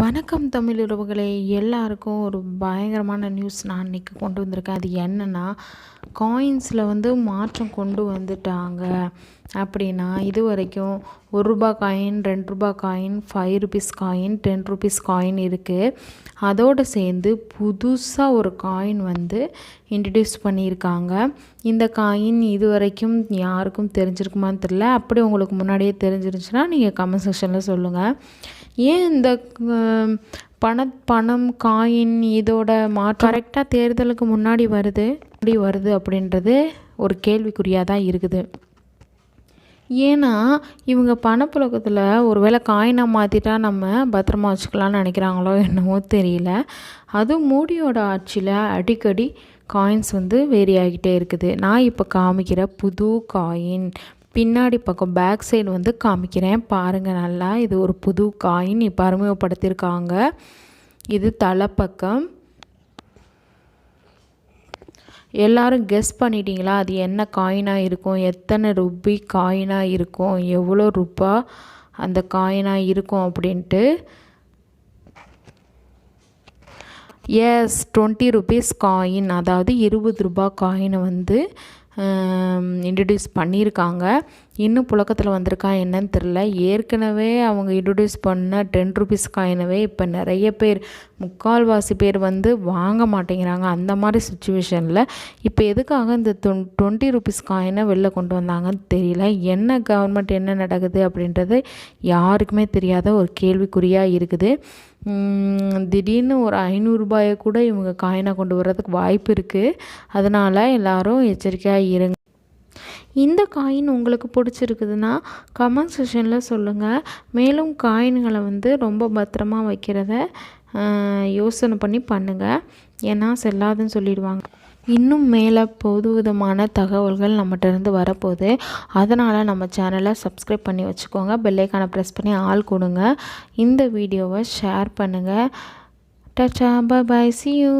வணக்கம் தமிழ் உறவுகளே எல்லாருக்கும் ஒரு பயங்கரமான நியூஸ் நான் இன்றைக்கி கொண்டு வந்திருக்கேன். அது என்னென்னா காயின்ஸில் வந்து மாற்றம் கொண்டு வந்துட்டாங்க அப்படின்னா இது வரைக்கும் ஒரு ரூபா காயின் ரெண்டு ரூபா coin five rupees coin ten rupees coin இருக்குது அதோடு சேர்ந்து புதுசாக ஒரு காயின் வந்து இன்ட்ரடியூஸ் பண்ணியிருக்காங்க. இந்த காயின் இது வரைக்கும் யாருக்கும் தெரிஞ்சிருக்குமான்னு தெரில அப்படி உங்களுக்கு முன்னாடியே தெரிஞ்சிருந்துச்சுன்னா நீங்கள் கமெண்ட் செக்ஷனில் சொல்லுங்கள் ஏன் இந்த பண பணம் காயின் இதோட மாற்றம் கரெக்டாக தேர்தலுக்கு முன்னாடி வருது எப்படி வருது அப்படின்றது ஒரு கேள்விக்குறியாக தான் இருக்குது. ஏன்னா இவங்க பணப்புழக்கத்தில் ஒரு வேளை காயினை மாற்றிட்டா நம்ம பத்திரமா வச்சுக்கலாம்னு நினைக்கிறாங்களோ என்னவோ தெரியல. அதுவும் மோடியோட ஆட்சியில் அடிக்கடி காயின்ஸ் வந்து வேரி ஆகிட்டே இருக்குது. நான் இப்போ காமிக்கிற புது காயின் பின்னாடி பக்கம் பேக் சைடு வந்து காமிக்கிறேன். பாருங்கள் நல்லா இது ஒரு புது காயின் இப்போ அறிமுகப்படுத்தியிருக்காங்க இது தலைப்பக்கம். எல்லாரும் கெஸ் பண்ணிட்டீங்களா? அது என்ன காயினாக இருக்கும்? எத்தனை ருபி காயினாக இருக்கும்? எவ்வளோ ரூபா அந்த காயினாக இருக்கும் அப்படின்ட்டு. எஸ் டுவெண்ட்டி ருபீஸ் காயின் அதாவது இருபது ரூபா காயினை வந்து இன்ட்ரடியூஸ் பண்ணியிருக்காங்க. இன்னும் புழக்கத்தில் வந்திருக்கா என்னன்னு தெரில ஏற்கனவே அவங்க இன்ட்ரடியூஸ் பண்ண டென் ருபீஸ் காயினவே இப்போ நிறைய பேர் முக்கால்வாசி பேர் வந்து வாங்க மாட்டேங்கிறாங்க அந்த மாதிரி சுச்சுவேஷனில் இப்போ எதுக்காக இந்த தொன் டுவெண்ட்டி ருபீஸ் காயினை வெளில கொண்டு வந்தாங்கன்னு தெரியல. என்ன கவர்மெண்ட் என்ன நடக்குது அப்படின்றது யாருக்குமே தெரியாத ஒரு கேள்விக்குறியாக இருக்குது. திடீர்னு ஒரு ஐநூறுரூபாயை கூட இவங்க காயினாக கொண்டு வர்றதுக்கு வாய்ப்பு இருக்குது அதனால் எல்லோரும் எச்சரிக்கையாக இருங்க. இந்த காயின் உங்களுக்கு பிடிச்சிருக்குதுன்னா கமெண்ட் செஷனில் சொல்லுங்கள் மேலும் காயின்களை வந்து ரொம்ப பத்திரமா வைக்கிறத யோசனை பண்ணி பண்ணுங்கள் ஏன்னா செல்லாதுன்னு சொல்லிடுவாங்க. இன்னும் மேலே பொது விதமான தகவல்கள் நம்மகிட்டருந்து வரப்போகுது. அதனால் நம்ம சேனலை சப்ஸ்கிரைப் பண்ணி வச்சுக்கோங்க. பெல்லைக்கான ப்ரெஸ் பண்ணி ஆள் கொடுங்க. இந்த வீடியோவை ஷேர் பண்ணுங்கள் டச்சா பாய் சி யூ